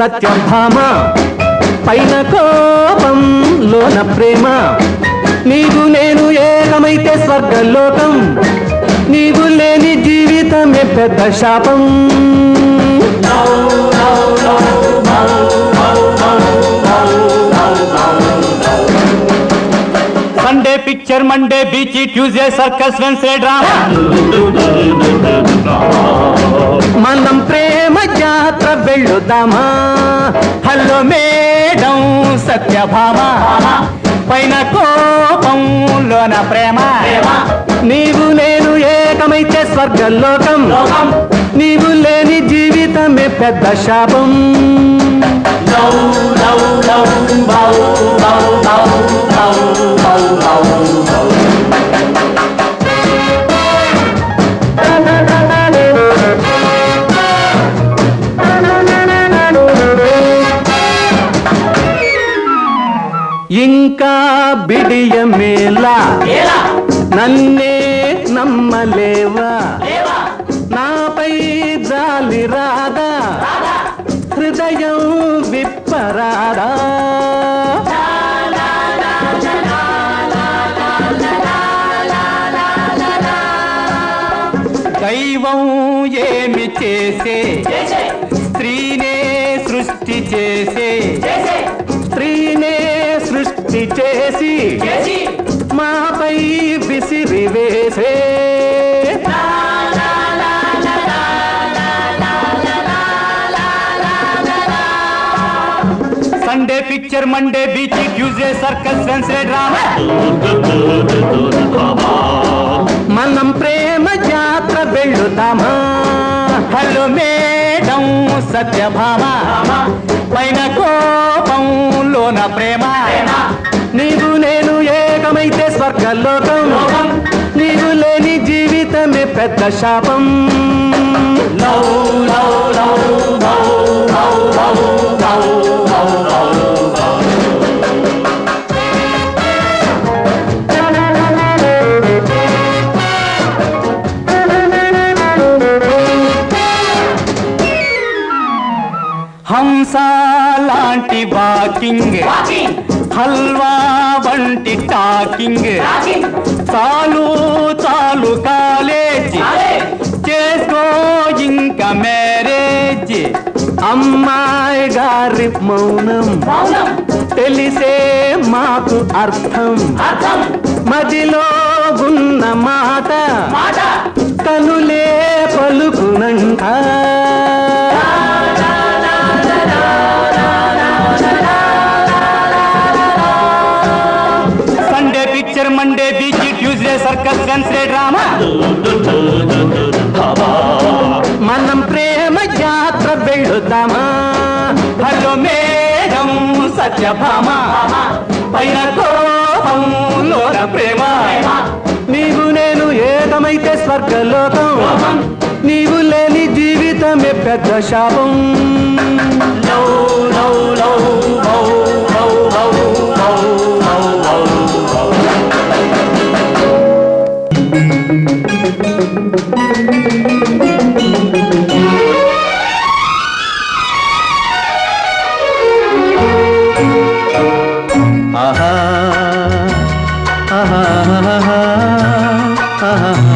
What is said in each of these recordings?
సత్యభామ పైన కోపం లోన ప్రేమ. నీవు నేను ఏకమైతే స్వర్గలోకం. నీవు లేని జీవితమే పెద్ద శాపం. Sunday picture Monday beach Tuesday circus Wednesday drama మనం ప్రేమ ప్రేమ జాత్ర వెళ్ళుదామా? Hello madam Satyabhama. పైన కోపం లోన ప్రేమ. నీవు నేను ఏకమైతే స్వర్గలోకం. నీవు లేని జీవితమే పెద్ద శాపం. ఇంకా బిడియమేలా నన్నే నమ్మలేవా? నాపై జాలి రాదా? హృదయం విప్పరాదా? దైవం ఏమి చేసే? స్త్రీనే సృష్టి చేసే. స్త్రీనే వేసే. Sunday picture Monday beach Tuesday circus Wednesday drama మనం ప్రేమ జాత్ర వెళ్ళుతామా హలో మేడం సత్యభామ పైన కోపం లోన ప్రేమ నీవు నేను ఏకమైతే స్వర్గలోకం పెద్ద శాపం హంసాలాంటి వాకింగ్ హల్వా వంటి టాకింగ్ అమ్మాయి గారి మౌనం. తెలిసే మాకు అర్థం. మదిలో ఉన్న మాట కనులే పలుకునంట భామ పైన కోపం లోన ప్రేమ నీవు నేను ఏకమైతే స్వర్గలోకం నీవు లేని జీవితమే పెద్ద శాపం Thank you. uh-huh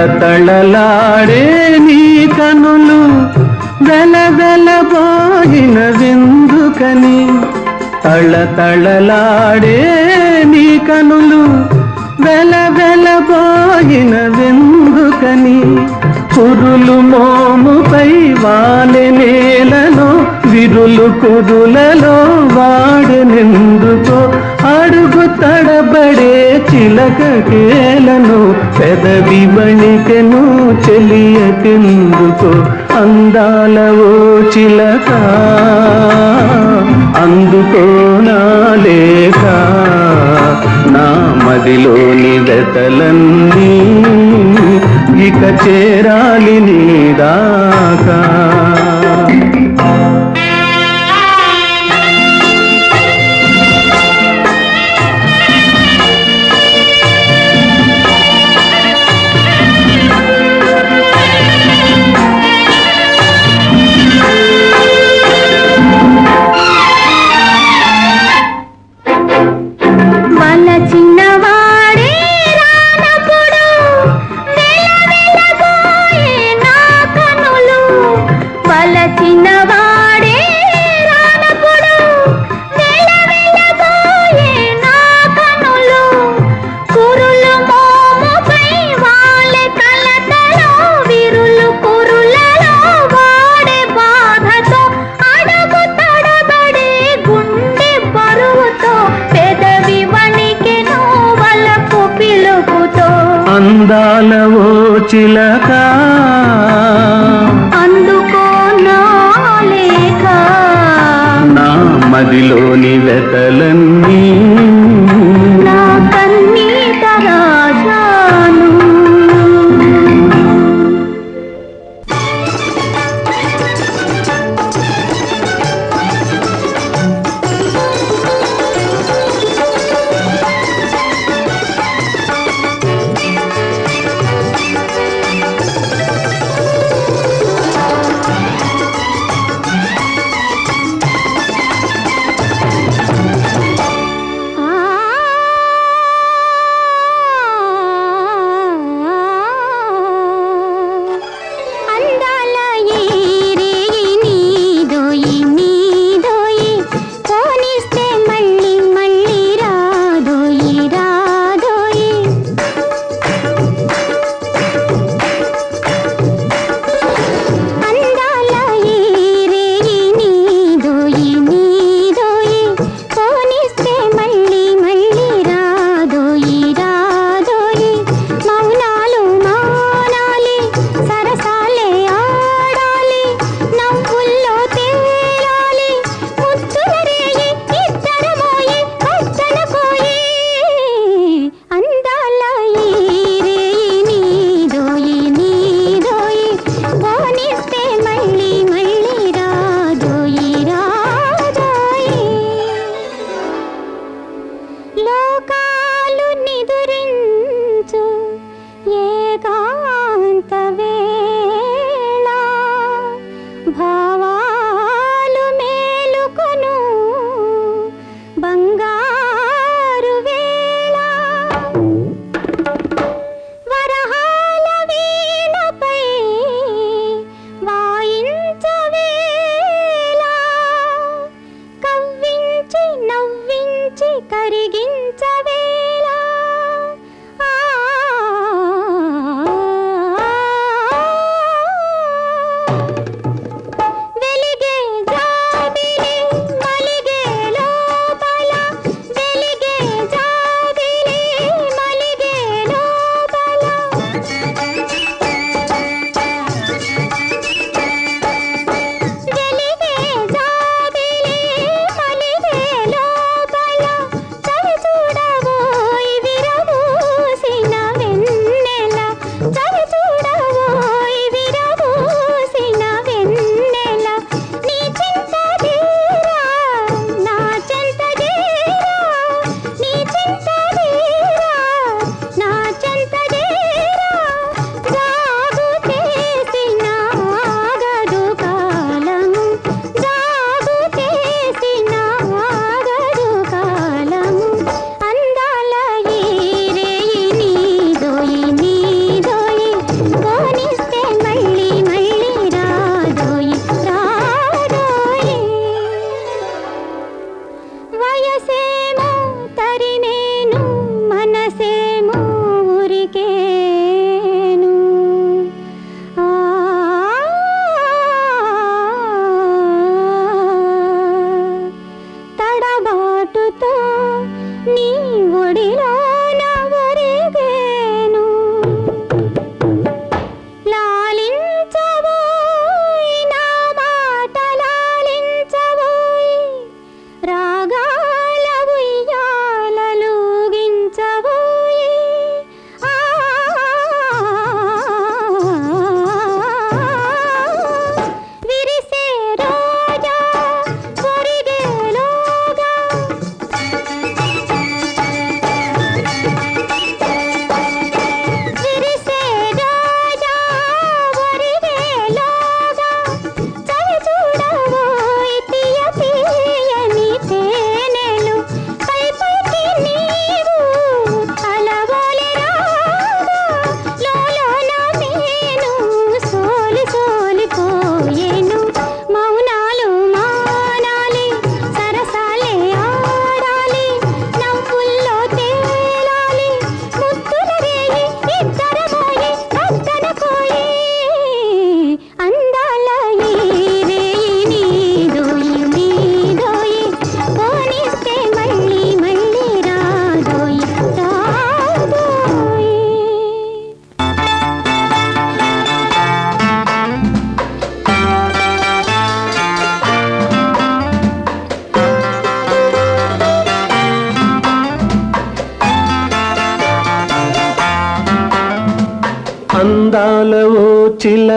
తళతళలాడే నీ కనులు వెలవెలబోయిన విందుకని తళతళలాడే నీ కనులు వెలవెలబోయిన విందుకని కురులు మోముపై వాలె నేలలో విరులు కురులలో వాడు నిందుకో అడుగు తడబడే చిలక కేలను పెదవి వణికెను చెలియకెందుకు అందాల ఓ చిలక? అందుకో నా లేక నా మదిలోని వెతలన్నీ ఇక చేరాలి నీదాకా లోని వెతలన్నీ का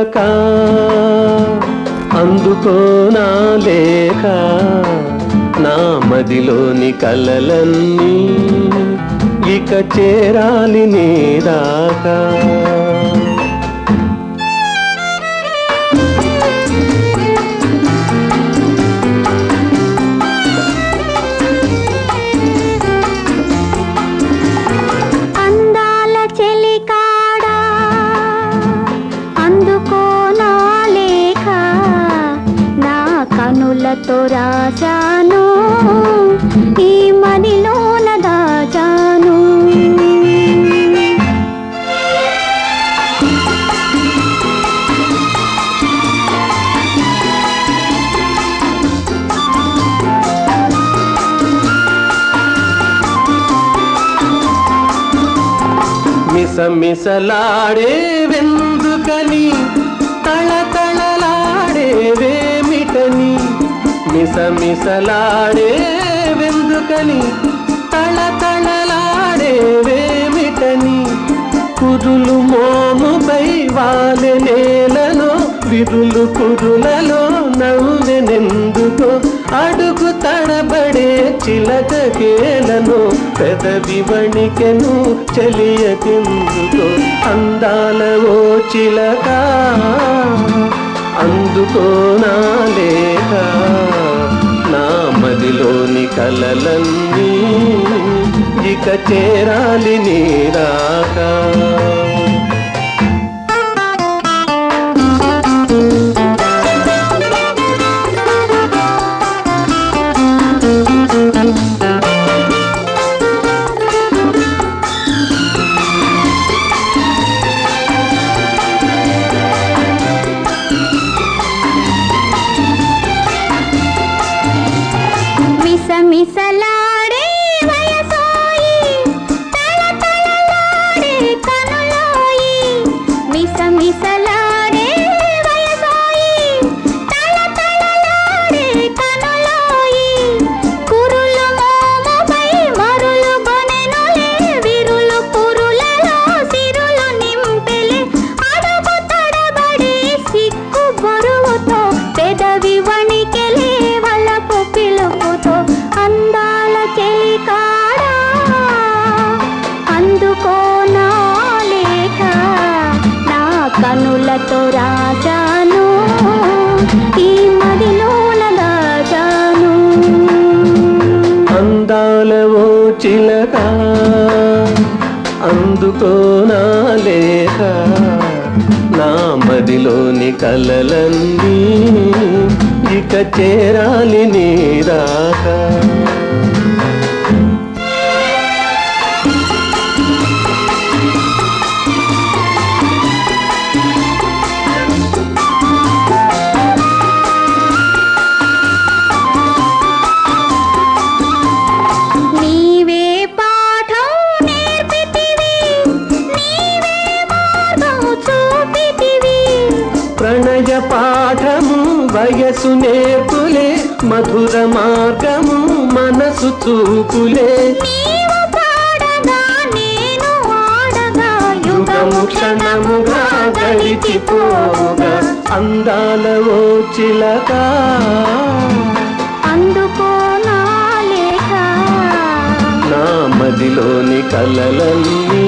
లేక అందుకో నా లేఖ నా మదిలోని కలలన్నీ ఇక చేరాలి నీ దాకా. కనులతో రాజాను ఈ మదిలోన దాజాను మిసమిసలాడే వెందుకని మిసమిసలాడే వెందుకని తళతళలాడే వేమిటని కురులు మోముపై వాలె నేలలో విరులు కురులలో నవ్వెనెందుకో అడుగు తడబడే చిలక కేలను పెదవి వణికెను చెలియకెందుకో అందాల ఓ చిలక. అందుకోనా లేక నా మదిలోని కలలన్నీ ఇక చేరాలి నీరాకా మిసమిసలాడే వయసోయి చిలక అందుకో నా లేఖ. నా మదిలోని కలలన్నీ ఇక చేరాలి నీరాక నీవే మధుర మార్గము మనసు చూపులే. యుగము క్షణముగా గడిచిపోగా అందాల ఓ చిలక నా మదిలోని కలలన్నీ